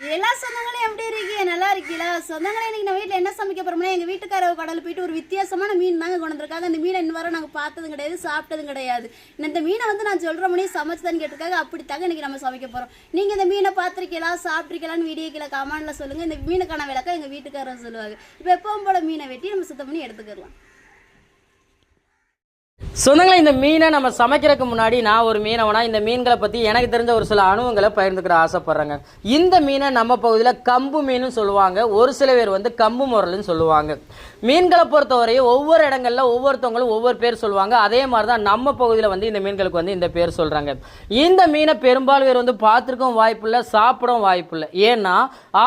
எல்லா சொந்தங்களும் எப்படி இருக்கீங்க? நல்லா இருக்கீங்களா? சொந்தங்களே இன்னைக்கு நம்ம வீட்டில் என்ன சமைக்க போறோம்னா எங்கள் வீட்டுக்கார கடல் போயிட்டு ஒரு வித்தியாசமான மீன் தாங்க கொண்டு வந்திருக்காங்க. அந்த மீனை இன்ன வரை நாங்கள் பார்த்ததும் கிடையாது சாப்பிட்டதும் கிடையாது. இந்த மீனை வந்து நான் சொல்கிற மணி சமைச்சதுன்னு கேட்டிருக்காங்க. அப்படி தாங்க இன்னைக்கு நம்ம சமைக்க போகிறோம் நீங்கள் இந்த மீனை பார்த்துருக்கீங்களா? சாப்பிட்ருக்கீங்களான்னு வீடியோ கீழே கமெண்ட்ல சொல்லுங்கள் இந்த மீனுக்கான விளக்கம் எங்கள் வீட்டுக்காரர் சொல்லுவாங்க இப்போ எப்பவும் போல மீனை வெட்டி நம்ம சுத்தம் பண்ணி எடுத்துக்கலாம். சொந்தங்களை இந்த மீனை நம்ம சமைக்கிறதுக்கு முன்னாடி நான் ஒரு மீனவனா இந்த மீன்களை பற்றி எனக்கு தெரிஞ்ச ஒரு சில அணுவங்களை பகிர்ந்துக்கிற ஆசைப்பட்றேங்க. இந்த மீனை நம்ம பகுதியில் கம்பு மீனும் சொல்லுவாங்க. ஒரு சில பேர் வந்து கம்பு முரல்னு சொல்லுவாங்க. மீன்களை பொறுத்தவரையும் ஒவ்வொரு இடங்கள்ல ஒவ்வொருத்தவங்களும் ஒவ்வொரு பேர் சொல்லுவாங்க. அதே மாதிரி தான் நம்ம பகுதியில் வந்து இந்த மீன்களுக்கு வந்து இந்த பேர் சொல்கிறாங்க இந்த மீனை பெரும்பாலும் பேர் வந்து பார்த்துருக்கவும் வாய்ப்பு இல்லை சாப்பிடவும் வாய்ப்பு இல்லை ஏன்னா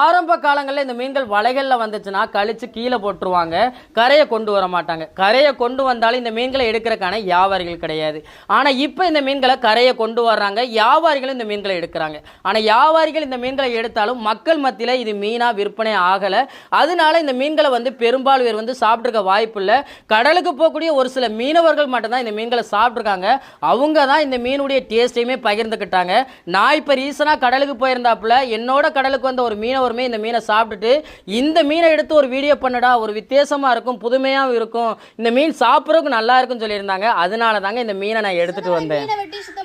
ஆரம்ப காலங்களில் இந்த மீன்கள் வலைகளில் வந்துச்சுன்னா கழித்து கீழே போட்டுருவாங்க. கரையை கொண்டு வர மாட்டாங்க. கரையை கொண்டு வந்தாலும் இந்த மீன்களை எடுக்கிறக்கான வியாபாரிகள் கிடையாது. ஆனால் இப்போ இந்த மீன்களை கரையை கொண்டு வர்றாங்க. வியாபாரிகளும் இந்த மீன்களை எடுக்கிறாங்க. ஆனால் வியாபாரிகள் இந்த மீன்களை எடுத்தாலும் மக்கள் மத்தியில் இது மீனாக விற்பனை ஆகலை. அதனால இந்த மீன்களை வந்து பெரும்பாலும் பேர் வந்து சாப்பிட்ருக்க வாய்ப்பு இல்லை. கடலுக்கு போகக்கூடிய ஒரு சில மீனவர்கள் மட்டும்தான் இந்த மீன்களை சாப்பிட்ருக்காங்க அவங்க தான் இந்த மீனுடைய டேஸ்ட்டையுமே பகிர்ந்துக்கிட்டாங்க. நான் இப்போ ரீசனாக கடலுக்கு போயிருந்தாப்புல என்னோட கடலுக்கு வந்த ஒரு மீனவருமே இந்த மீனை சாப்பிட்டுட்டு இந்த மீனை எடுத்து ஒரு வீடியோ பண்ணுடா ஒரு வித்தியாசமாக இருக்கும் புதுமையாகவும் இருக்கும். இந்த மீன் சாப்பிட்றதுக்கு நல்லா இருக்கும்னு சொல்லியிருந்தாங்க. அதனால தாங்க இந்த மீனை நான் எடுத்துட்டு வந்தேன்.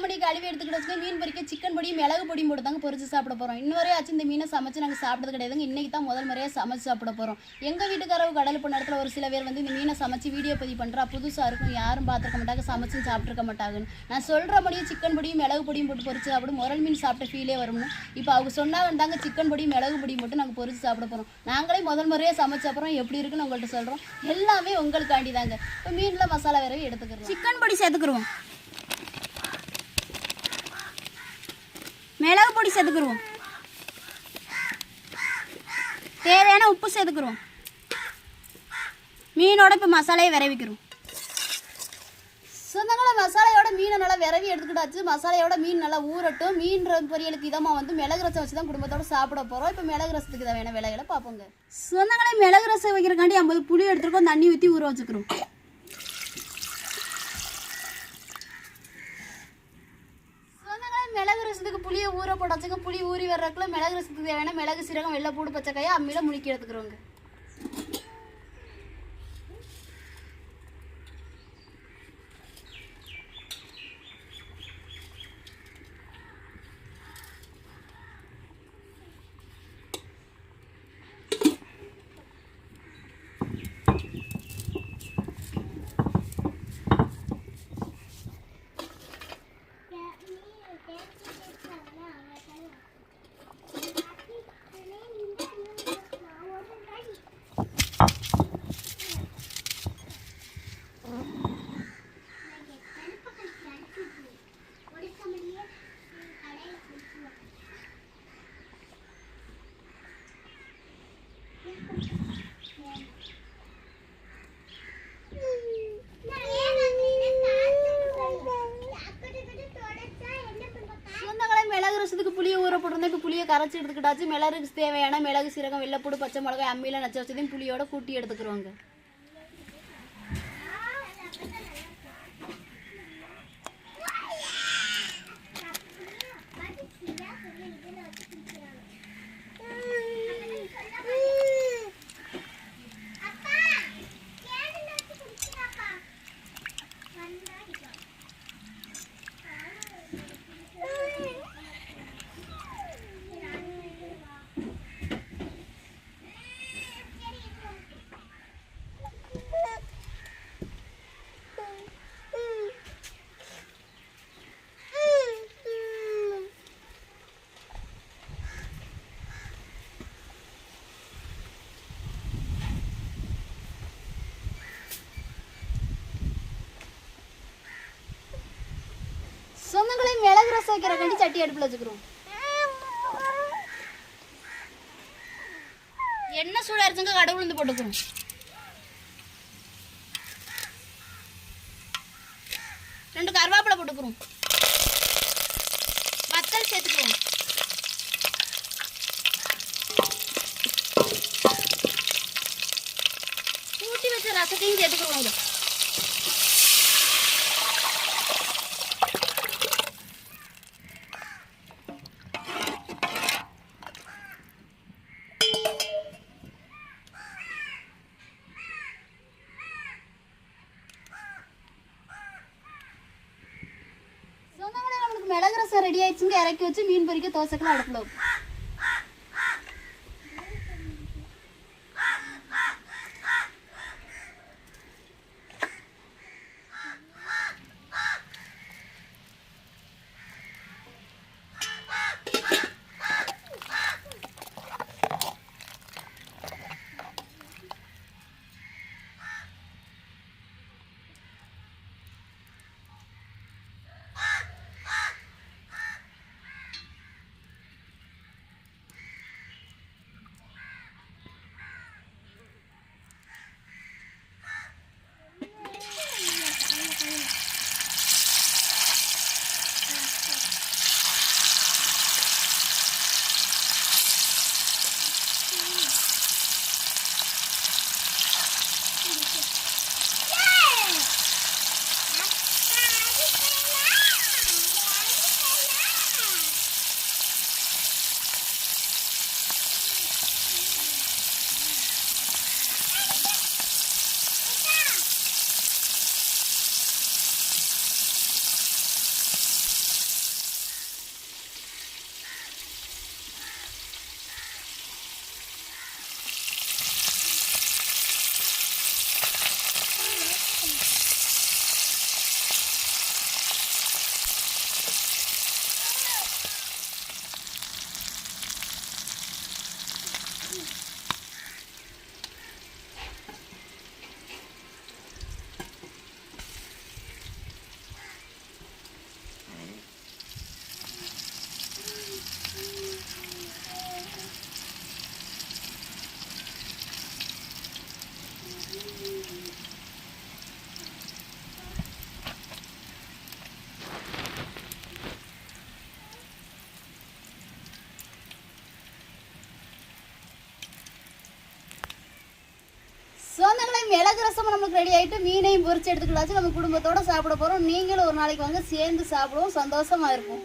பண்ணி கழுவி எடுத்துக்கிட்டு மீன் பொரிக்க சிக்கன் பொடி மிளகு பொடியும் போட்டு தாங்க பொரிச்சு சாப்பிட போறோம். இன்னொரு ஆச்சு இந்த மீனை சமைச்சு நாங்கள் சாப்பிட்டது கிடையாதுங்க. இன்னைக்கு தான் முதல் முறையாக சமைச்சு சாப்பிட போறோம். எங்க வீட்டுக்காரவு கடல் போன இடத்துல ஒரு சில பேர் வந்து இந்த மீனை சமைச்சு வீடியோ பதிவு பண்ணுறா புதுசாக இருக்கும் யாரும் பார்த்துருக்க மாட்டாங்க சமைச்சு சாப்பிட்ருக்க மாட்டாங்கன்னு. நான் சொல்றபடியும் சிக்கன் பொடியும் மிளகு பொடியும் போட்டு பொறிச்சு சாப்பிடும் முரல் மீன் சாப்பிட்ட ஃபீலே வரும்னு. இப்போ அவங்க சொன்னாங்க வந்தாங்க சிக்கன் பொடியும் மிளகு பொடியும் போட்டு நாங்கள் பொறிச்சு சாப்பிட போகிறோம் நாங்களே முதல் முறையாக சமைச்ச அப்புறம் எப்படி இருக்குன்னு உங்கள்கிட்ட சொல்கிறோம் எல்லாமே உங்களுக்காண்டி தாங்க. இப்போ மீனில் மசாலா வேறவே எடுத்துக்கிறோம். சிக்கன் பொடி சேர்த்துக்கிறோம் மிளகு பொடி சேர்த்துக்கிருவோம். தேவையான உப்பு சேர்த்துக்கிருவோம். மீனோட இப்போ மசாலையை விரவிக்கிறோம். சொந்தங்கள மசாலையோட மீனை நல்லா விரவி எடுத்துக்கிட்டாச்சு. மசாலையோட மீன் நல்லா ஊறட்டும். மீன் பொரியலுக்கு இதமாக வந்து மிளகு ரசம் வச்சு தான் குடும்பத்தோட சாப்பிட போகிறோம் இப்போ மிளகு ரசத்துக்கு தான் வேணும் விலைகளை பார்ப்போங்க. சொந்தங்களே மிளகு ரசம் வைக்கிறக்காண்டி ஐம்பது புளி எடுத்துருக்கோம். தண்ணி ஊற்றி ஊற வச்சுக்கிறோம். சொந்தங்களே மிளகு ரசத்துக்கு புளியை ஊற போட்டு வச்சுங்க புளி ஊறி வர்றதுக்குள்ள மிளகு ரசத்துக்கு தேவையான மிளகு சீரகம் வெள்ளை பூடு பச்சைக்காயை அம்மியில் முழுக்கி எடுத்துக்கிறோங்க சொந்தங்களே மிளகு ரசத்துக்கு புளியை ஊற போட்டிருந்தோம் அரைச்சி எடுத்துக்கிட்டாச்சு. மிளகுக்கு தேவையான மிளகு சீரகம் வெள்ளைப்பூடு பச்சை மிளகாய் அம்மியில் நச்சு வச்சதையும் புளியோட கூட்டி எடுத்துக்கிறோங்க சொந்தங்களே வைக்கிற கண்டி சட்டி அடுப்பில் வச்சுக்கிறோம். என்ன சூடாக இருந்துங்க கடவுள் வந்து போட்டுக்கிறோம் ரெண்டு கருவேப்பிலை போட்டுக்கிறோம் வத்தல் சேர்த்துக்கிறோம் கூட்டி வச்ச ரசத்தையும் சேர்த்துக்கிறோங்க சொந்தங்களே நம்மளுக்கு மிளகு ரசம் ரெடி ஆயிடுச்சுங்க இறக்கி வச்சு மீன் பொறிக்க தோசைக்கெல்லாம் அடுப்பில் வைப்போம். மிளகு ரசம் நம்மளுக்கு ரெடி ஆகிட்டு மீனையும் பொறிச்சு எடுத்துக்கலாச்சு. நம்ம குடும்பத்தோட சாப்பிட போகிறோம் நீங்களும் ஒரு நாளைக்கு வாங்க சேர்ந்து சாப்பிடுவோம். சந்தோஷமா இருப்போம்.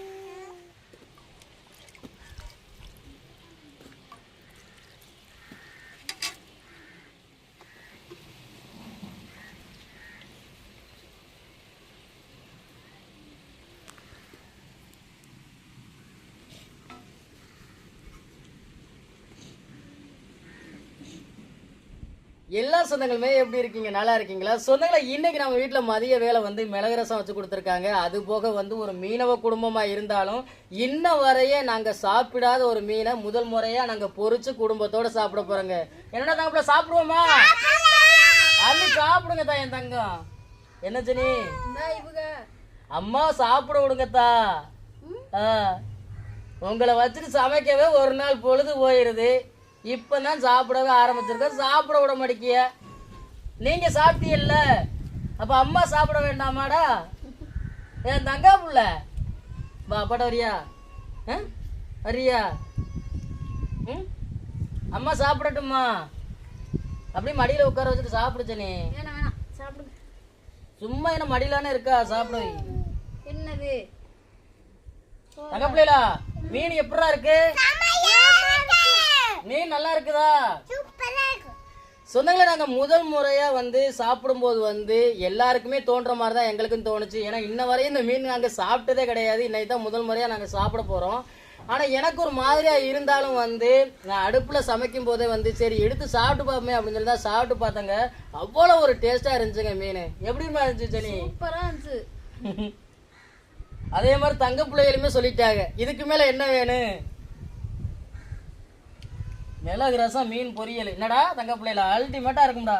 எல்லா சொந்தங்களுமே எப்படி இருக்கீங்க? நல்லா இருக்கீங்களா? சொந்தங்களை இன்னைக்கு நம்ம வீட்டில் மதிய வேலை வந்து மிளகு ரசம் வச்சு கொடுத்துருக்காங்க. அது போக வந்து ஒரு மீனவ குடும்பமா இருந்தாலும் இன்ன வரையே நாங்க சாப்பிடாத ஒரு மீனை முதல் முறையா நாங்க பொரிச்சு குடும்பத்தோட சாப்பிட போறோங்க. என்னடா தாங்க சாப்பிடுவோமா? அள்ளி சாப்பிடுங்க தான் என் தங்கம். என்ன ஜெனி? அம்மா சாப்பிட விடுங்கத்தா ஆ. உங்களை வச்சுட்டு சமைக்கவே ஒரு நாள் பொழுது போயிருது இப்பதான் சாப்பிடவே ஆரம்பிச்சிருக்க. சாப்பிட விட மாட்டேங்கிய. நீங்க சாப்பிட்டீல்ல அப்ப அம்மா சாப்பிட வேண்டாமாடா? என் தங்கா புள்ள. பா அப்பாட்ட வரியா. ஆ? வரியா? ம்? அம்மா சாப்பிடட்டுமா அப்படியே மடியில உட்கார வச்சுட்டு சாப்பிடுச்சனே சும்மா என்ன மடியிலானே இருக்கா? சாப்பிட. வை. என்னது? தங்க பிள்ளைகளா மீன் எப்படா இருக்கு? மீன் நல்லா இருக்குதா? சொந்தங்களே நாங்கள் முதல் முறையாக வந்து சாப்பிடும்போது வந்து எல்லாருக்குமே தோன்ற மாதிரி தான் எங்களுக்கும் தோணுச்சு. ஏன்னா இன்ன வரையும் இந்த மீன் நாங்கள் சாப்பிட்டதே கிடையாது. இன்னைக்கு தான் முதல் முறையாக நாங்கள் சாப்பிட போகிறோம் ஆனால் எனக்கு ஒரு மாதிரியாக இருந்தாலும் வந்து நான் அடுப்பில் சமைக்கும் போதே வந்து சரி எடுத்து சாப்பிட்டு பார்ப்போமே அப்படின்னு சொல்லி தான் சாப்பிட்டு பார்த்தேங்க. அவ்வளோ ஒரு டேஸ்ட்டாக இருந்துச்சுங்க மீன். எப்படிமா இருந்துச்சு ஜெனி சூப்பரா இருந்துச்சு. அதே மாதிரி தங்க பிள்ளைகளுமே சொல்லிட்டாங்க இதுக்கு மேல என்ன வேணும்? மிளகு ரசம் மீன் பொரியல். என்னடா தங்க பிள்ளைல? அல்டிமேட்டா இருக்கும்டா.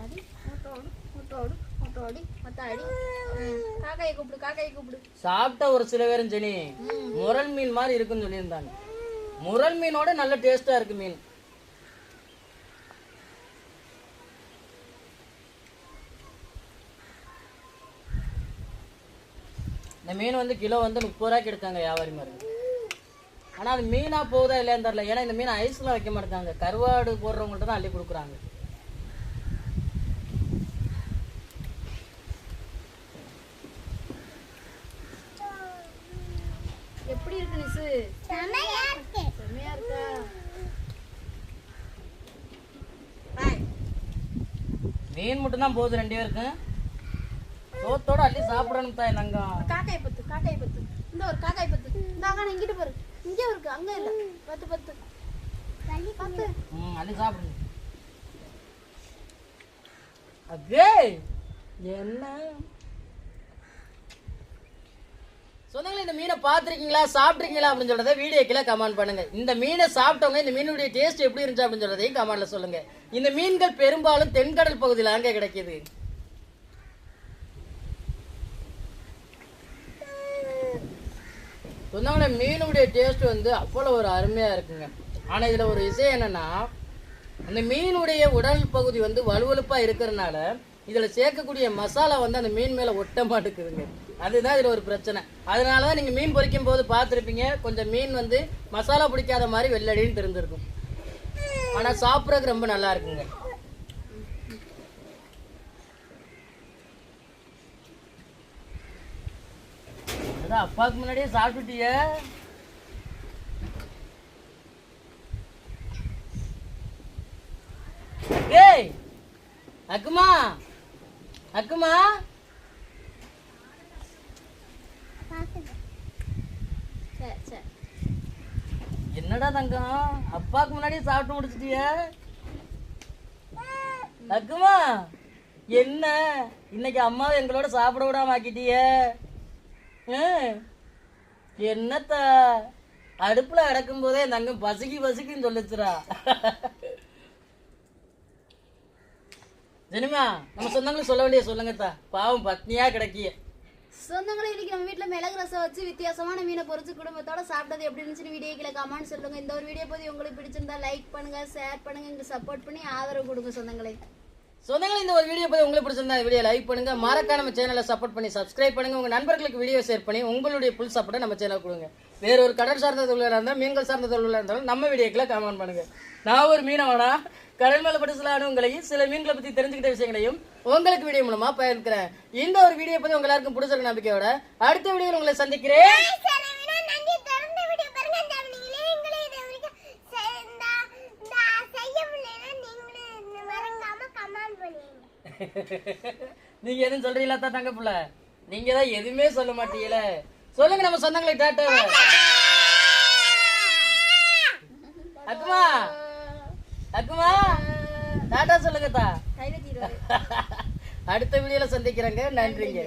அடி, முட்டோடு, காக்காயை கூப்பிடு காக்காயை கூப்பிடு சாப்பிட்ட ஒரு சில பேரும் சரி முரல் மீன் மாதிரி இருக்குன்னு சொல்லியிருந்தாங்க. முரல் மீனோட நல்ல டேஸ்டா இருக்கு மீன். இந்த மீன் வந்து கிலோ வந்து முப்பது ரூபாய்க்கு எடுத்தாங்க வியாபாரி மாதிரி. ஆனால் அது மீனாக போகுதா இல்லையான்னு தெரில ஏன்னா இந்த மீன் ஐஸில் வைக்க மாட்டாங்க. கருவாடு போடுறவங்கள்ட்ட தான் அள்ளி கொடுக்குறாங்க. எப்படி இருக்கு மீன் மட்டும் தான் போகுது ரெண்டு பேருக்கும். சோத்தோட அள்ளி சாப்பிடணும் தாய் தங்கம் காக்காய் பத்து காக்காய் பத்து. இந்த ஒரு காக்காய் பத்து. இந்த அங்க இங்கிட்டு பாரு. இங்கே இருக்கு அங்க இல்ல. பத்து பத்து. பத்து. ம் அள்ளி சாப்பிடுங்க அதே என்ன? சொந்தங்களே இந்த மீனை பார்த்துருக்கீங்களா சாப்பிட்ருக்கீங்களா அப்படின்னு சொல்றதை வீடியோ கீழே கமெண்ட் பண்ணுங்க. இந்த மீனை சாப்பிட்டவங்க இந்த மீனுடைய டேஸ்ட் எப்படி இருந்துச்சு அப்படின்னு சொல்றதையும் கமெண்ட்ல சொல்லுங்க. இந்த மீன்கள் பெரும்பாலும் தென்கடல் பகுதியில் அங்கே கிடைக்குது. சொன்னாங்களே மீனுடைய டேஸ்ட் வந்து அவ்வளோ ஒரு அருமையாக இருக்குங்க. ஆனால் இதில் ஒரு விஷயம் என்னன்னா அந்த மீனுடைய உடல் பகுதி வந்து வலுவலுப்பாக இருக்கிறனால இதில் சேர்க்கக்கூடிய மசாலா வந்து அந்த மீன் மேலே ஒட்ட மாட்டேங்குதுங்க. அதுதான் இதில் ஒரு பிரச்சனை. அதனால தான் நீங்கள் மீன் பொறிக்கும் போது பார்த்துருப்பீங்க கொஞ்சம் மீன் வந்து மசாலா பிடிக்காத மாதிரி வெள்ளடின்னு தெரிஞ்சிருக்கும். ஆனால் சாப்பிட்றதுக்கு ரொம்ப நல்லா இருக்குங்க. அதான் அப்பாவுக்கு முன்னாடியே சாப்பிட்டுட்டியே. ஏய் அக்குமா அக்குமா. என்னடா தங்கம் அப்பாவுக்கு முன்னாடியே சாப்பிட்டு முடிச்சிட்டிய. அக்குமா என்ன? இன்னைக்கு அம்மாவை எங்களோட சாப்பிட விடாம ஆக்கிட்டிய. என்னத்த? அடுப்புல கிடக்கும் போதே தங்கம் பசுக்கி பசுக்கின்னு சொல்லிச்சுரா ஜெனிமா நம்ம சொந்தங்களுக்கு சொல்ல வேண்டிய சொல்லுங்கத்தா பாவம் பத்னியா கிடைக்கிய. சொந்தங்களை இன்னைக்கு நம்ம வீட்டில் மிளகு ரசம் வச்சு வித்தியாசமான மீனை பொறிச்சு குடும்பத்தோட சாப்பிட்டது எப்படி இருந்துச்சுன்னு வீடியோ கீழே கமெண்ட் சொல்லுங்க. இந்த ஒரு வீடியோ பத்தி உங்களுக்கு பிடிச்சிருந்தா லைக் பண்ணுங்க ஷேர் பண்ணுங்க எங்களுக்கு சப்போர்ட் பண்ணி ஆதரவு கொடுங்க சொந்தங்களை. சொந்தங்கள் இந்த ஒரு வீடியோ பத்தி உங்களுக்கு பிடிச்சிருந்தா வீடியோ லைக் பண்ணுங்க. மறக்காம நம்ம சேனலை சப்போர்ட் பண்ணி சப்ஸ்கிரைப் பண்ணுங்க. உங்க நண்பர்களுக்கு வீடியோ ஷேர் பண்ணி உங்களுடைய புல் சப்போர்ட்டை நம்ம சேனல் கொடுங்க. வேற ஒரு கடல் சார்ந்த தொழிலாக இருந்தால் மீன்கள் சார்ந்த தொழிலாக இருந்தாலும் நம்ம வீடியோக்களை கமெண்ட் பண்ணுங்க. நான் ஒரு மீனவனா கடல் மேல பட்டு சில சில மீன்களை பத்தி தெரிஞ்சுக்கிட்ட விஷயங்களையும் உங்களுக்கு வீடியோ மூலமா பயிருக்கிறேன் இந்த ஒரு வீடியோ பத்தி உங்க எல்லாருக்கும் பிடிச்சிருக்க நம்பிக்கையோட அடுத்த வீடியோவில் உங்களை சந்திக்கிறேன் நன்றி தொடர்ந்து வீடியோ பாருங்க இந்த நீங்களே எங்களை இது வரைக்கும் செ- இந்த- இந்த செய்ய முடியலன்னா நீங்களும் மறக்காம கமெண்ட் பண்ணுவீங்க நீங்க எதுவும் சொல்றீங்களா தான் தங்க புள்ள? நீங்க தான் எதுவுமே சொல்ல மாட்டீங்களே. சொல்லுங்க நம்ம சொந்தங்களுக்கு டாட்டாவை அக்குமா அக்குமா டாட்டா சொல்லுங்க தா கையில தீருவாரு அடுத்த வீடியோல சந்திக்கிறேங்க. நன்றிங்க.